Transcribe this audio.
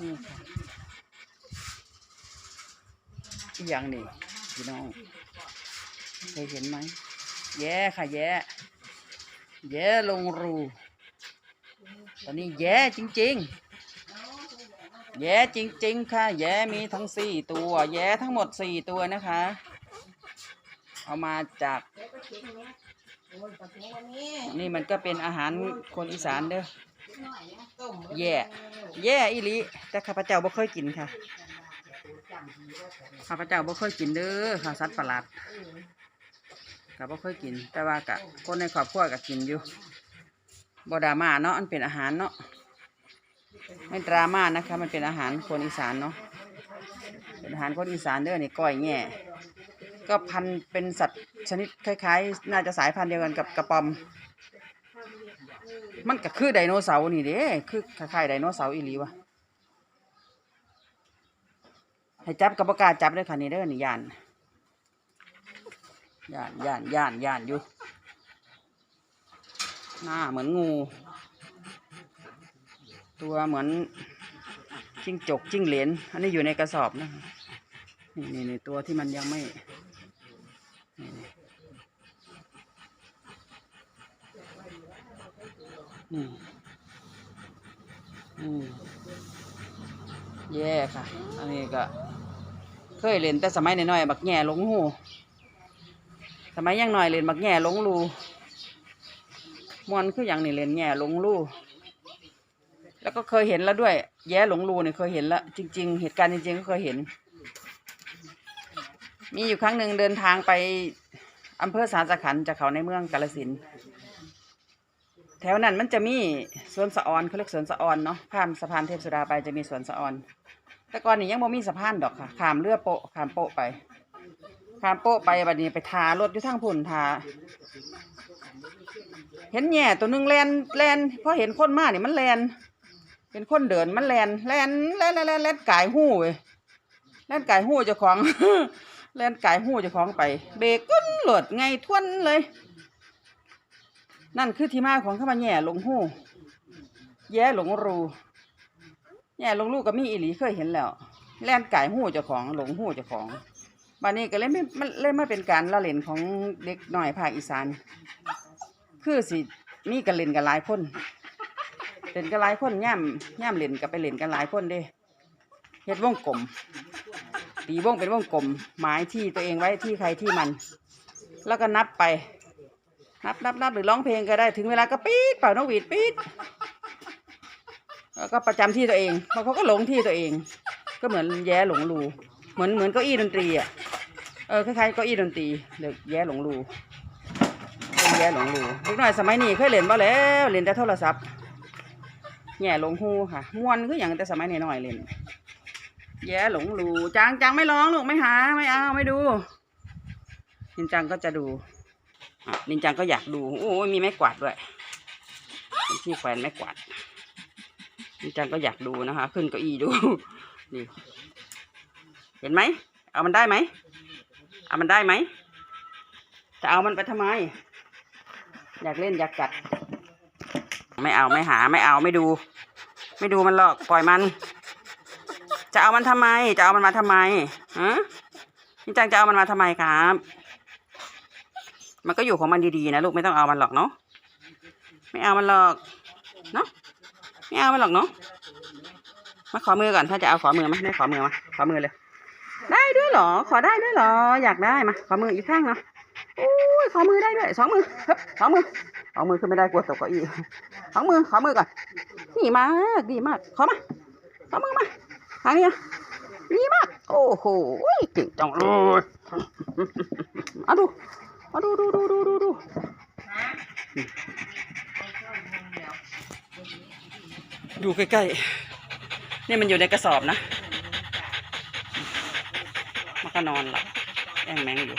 นี่ค่ะอีกอย่างนี่พี่น้องเคยเห็นไหมแย่ค่ะแย่แย่ลงรู ตอนนี้แย่จริง ๆ แย่จริง ๆ ค่ะ แย่มีทั้งสี่ตัว แย่ทั้งหมดสี่ตัวนะคะ เอามาจากนี่มันก็เป็นอาหารคนอีสานเด้อ แย่ แย่อีหลิแต่ข้าพเจ้าบ่เคยกินค่ะ ข้าพเจ้าบ่เคยกินเด้อข้าวสัตว์ประหลาดก็บ่เคยกิน แต่ว่ากะคนในครอบครัวก็กินอยู่บ่ดราม่าเนาะมันเป็นอาหารเนาะไม่ดราม่านะคะ มันเป็นอาหารคนอีสานเนาะเป็นอาหารคนอีสานเด้อนี่ก้อยแง่ก็พันเป็นสัตว์ชนิดคล้ายๆ น่าจะสายพันธุ์เดียวกันกับกระปอม มันก็คือไดโนเสาร์นี่เด้คือคล้ายๆไดโนเสาร์อีหลีวะให้จับกับปกล้าจับเลยค่ะนี่เด้อนี่ย่านย่านย่านย่านย่านอยู่หน้าเหมือนงู ตัวเหมือนจิ้งจกจิ้งเหลนอันนี้อยู่ในกระสอบนะนี่นี่ตัวที่มันยังไม่นี่นี่ นี่อืมแย่ค่ะ อันนี้ก็ เคยเล่นแต่สมัยน้อยๆบักแง่หลงหู สมัยยังน้อยเล่นบักแง่หลงรูมวนคืออย่างนี่เล่นแง่หลงรูแล้วก็เคยเห็นแล้วด้วย แย่หลงรูเนี่ยเคยเห็นแล้วจริง ๆ เหตุการณ์จริง ๆ ก็เคยเห็น มีอยู่ครั้งหนึ่งเดินทางไปอำเภอสารสขันจากเขาในเมืองกาลสิน แถวนั้นมันจะมีสวนสะออนเขาเรียกสวนสะออนเนาะข้ามสะพานเทพสุดาไปจะมีสวนสะออน แต่ก่อนนี่ยังบ่มีสะพานดอกค่ะข้ามเรือโปะข้ามโปะไปข้ามโปะไปบัดนี้ไปทารถอยู่ทางพุ่นทาเห็นแง่ตัวหนึงแลนแลนพอเห็นคนมาเนี่ยมันแลนเป็นคนเดินมันแลนแลนแลนแลนแลนแลนกายหู้เว้ยแลนกายหู้เจ้าของแลนกายหู้เจ้าของไป เบรกกึ้นหลดไงทวนเลย นั่นคือที่มาของข้ามาแง่หลงหู้ แย่หลงรู แย่หลงรูก็มีอีหลีเคยเห็นแล้ว แล่นไก่หู้เจ้าของหลงหู้เจ้าของบัดนี้ก็เลยไม่มันเลยไม่เป็นการละเล่นของเด็กหน้อยภาคอีสาน คือสิมีกันเล่นกันหลายคนเล่นกันหลายคนย่ำย่ำเล่นก็ไปเล่นกันหลายคนเด้เฮ็ดวงกลมตีวงเป็นวงกลมหมายที่ตัวเองไว้ที่ใครที่มัน แล้วก็นับไป นับนับนับหรือร้องเพลงก็ได้ถึงเวลาก็ปี๊ดเป่านกหวีดปี๊ดแล้วก็ประจำที่ตัวเองบางคนก็หลงที่ตัวเอง ก็เหมือนแย้หลงรูเหมือนเหมือนเก้าอี้ดนตรีอะเออคล้ายๆเก้าอี้ดนตรีเด็กแย้หลงรูเป็นแย้หลงรูเล็กน้อยสมัยนี้เคยเล่นบ่แล้วเล่นแต่โทรศัพท์แย่หลงหูค่ะม่วนคืออย่างแต่สมัยน้อยเล่นแย้หลงรูจางจางไม่ร้องลูกไม่หาไม่เอาไม่ดูนินจังก็จะดู นินจังก็อยากดูโอ้ยมีไม้กวาดด้วยเป็นที่แขวนไม้กวาดนินจังก็อยากดูนะคะ ขึ้นเก้าอี้ดูนี่เห็นไหมเอามันได้ไหมเอามันได้ไหมจะเอามันไปทำไม อยากเล่นอยากกัด ไม่เอาไม่หาไม่เอาไม่ดู ไม่ดูมันหรอกปล่อยมัน จะเอามันทำไม จะเอามันมาทำไมฮะนี่จังจะเอามันมาทำไมครับ มันก็อยู่ของมันดีๆนะลูกไม่ต้องเอามันหรอกเนาะไม่เอามันหรอกเนาะไม่เอามันหรอกเนาะมาขอมือก่อนถ้าจะเอาขอมือมาได้ขอมือมาขอมือเลยได้ด้วยเหรอ ขอได้ด้วยเหรอ อยากได้มาขอมืออีกข้างเนาะโอ้ยขอมือได้ด้วยสองมือฮึบสองมือสองมือขึ้นไม่ได้กลัวตกเก้าอี้สองมือขอมือก่อนดีมากดีมากขอมาขอมือมาทางนี้นะดีมากโอ้โหเก่งจังเลยเอาดู อาดูดูดูดูดูดูดูใกล้ๆ นี่มันอยู่ในกระสอบนะ มันก็นอนหลับแองแมงอยู่